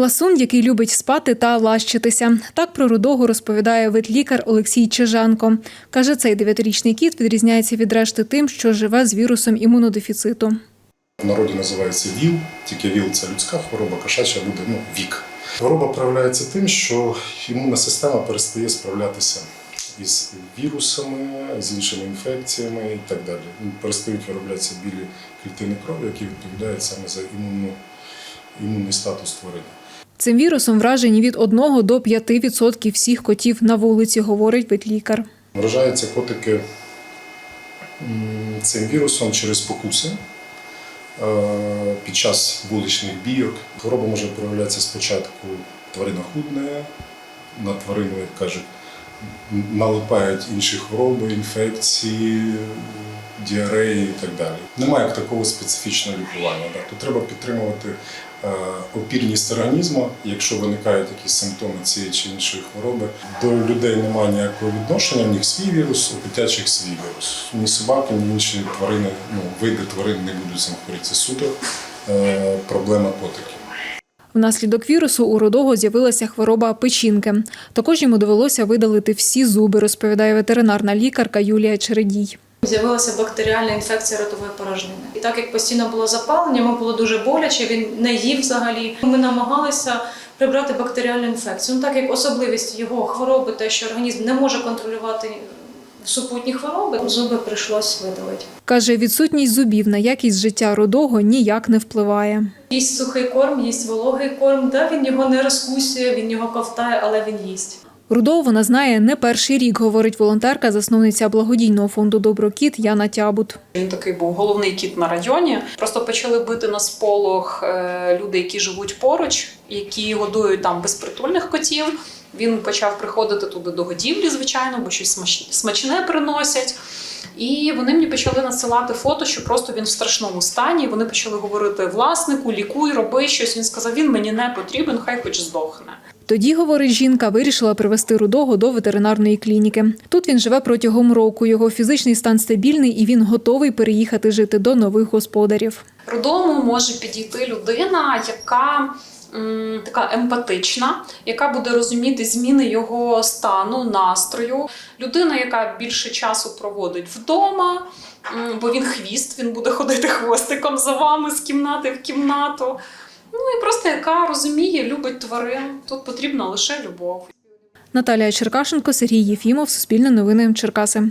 Ласун, який любить спати та лащитися. Так про рудого розповідає ветлікар Олексій Чижанко. Каже, цей дев'ятирічний кіт відрізняється від решти тим, що живе з вірусом імунодефіциту. В народі називається ВІЛ, тільки ВІЛ це людська хвороба, кошача буде ну, вік. Хвороба проявляється тим, що імунна система перестає справлятися із вірусами, з іншими інфекціями і так далі. Перестають вироблятися білі клітини крові, які відповідають саме за імунну, імунний статус тварини. Цим вірусом вражені від 1 до 5% всіх котів на вулиці, говорить ветлікар. Вражаються котики цим вірусом через покуси е, під час вуличних бійок. Хвороба може проявлятися спочатку тварина худне, на тварину, як кажуть, налипають інші хвороби, інфекції, діареї і так далі. Немає такого специфічного лікування. То треба підтримувати опірність організму, якщо виникають якісь симптоми цієї чи іншої хвороби. До людей немає ніякого відношення, в них свій вірус, у дитячих свій вірус. Ні собаки, ні інші тварини, ну, види тварин не будуть цим хворіти. Суто е, проблема котиків. Внаслідок вірусу у рудого з'явилася хвороба печінки. Також йому довелося видалити всі зуби, розповідає ветеринарна лікарка Юлія Чередій. З'явилася бактеріальна інфекція ротової порожнини. І так як постійно було запалення, йому було дуже боляче, він не їв взагалі. Ми намагалися прибрати бактеріальну інфекцію. Ну так як особливість його хвороби, те, що організм не може контролювати супутні хвороби, зуби прийшлось видалити. Каже, відсутність зубів на якість життя рудого ніяк не впливає. Їсть сухий корм, їсть вологий корм. Да, він його не розкусює, він його ковтає, але він їсть. Рудого вона знає не перший рік, говорить волонтерка, засновниця благодійного фонду Доброкіт Яна Тябут. Він такий був головний кіт на районі. Просто почали бити на сполох е, люди, які живуть поруч, які годують там безпритульних котів. Він почав приходити туди до годівлі, звичайно, бо щось смач- смачне приносять. І вони мені почали надсилати фото, що просто він в страшному стані. Вони почали говорити власнику, лікуй, роби щось. Він сказав: він мені не потрібен, хай хоч здохне. Тоді, говорить жінка, вирішила привезти рудого до ветеринарної клініки. Тут він живе протягом року. Його фізичний стан стабільний і він готовий переїхати жити до нових господарів. Родому може підійти людина, яка така емпатична, яка буде розуміти зміни його стану, настрою. Людина, яка більше часу проводить вдома, бо він хвіст, він буде ходити хвостиком за вами з кімнати в кімнату. Ну і просто яка розуміє, любить тварин. Тут потрібна лише любов. Наталія Черкашенко, Сергій Єфімов, Суспільне новини Черкаси.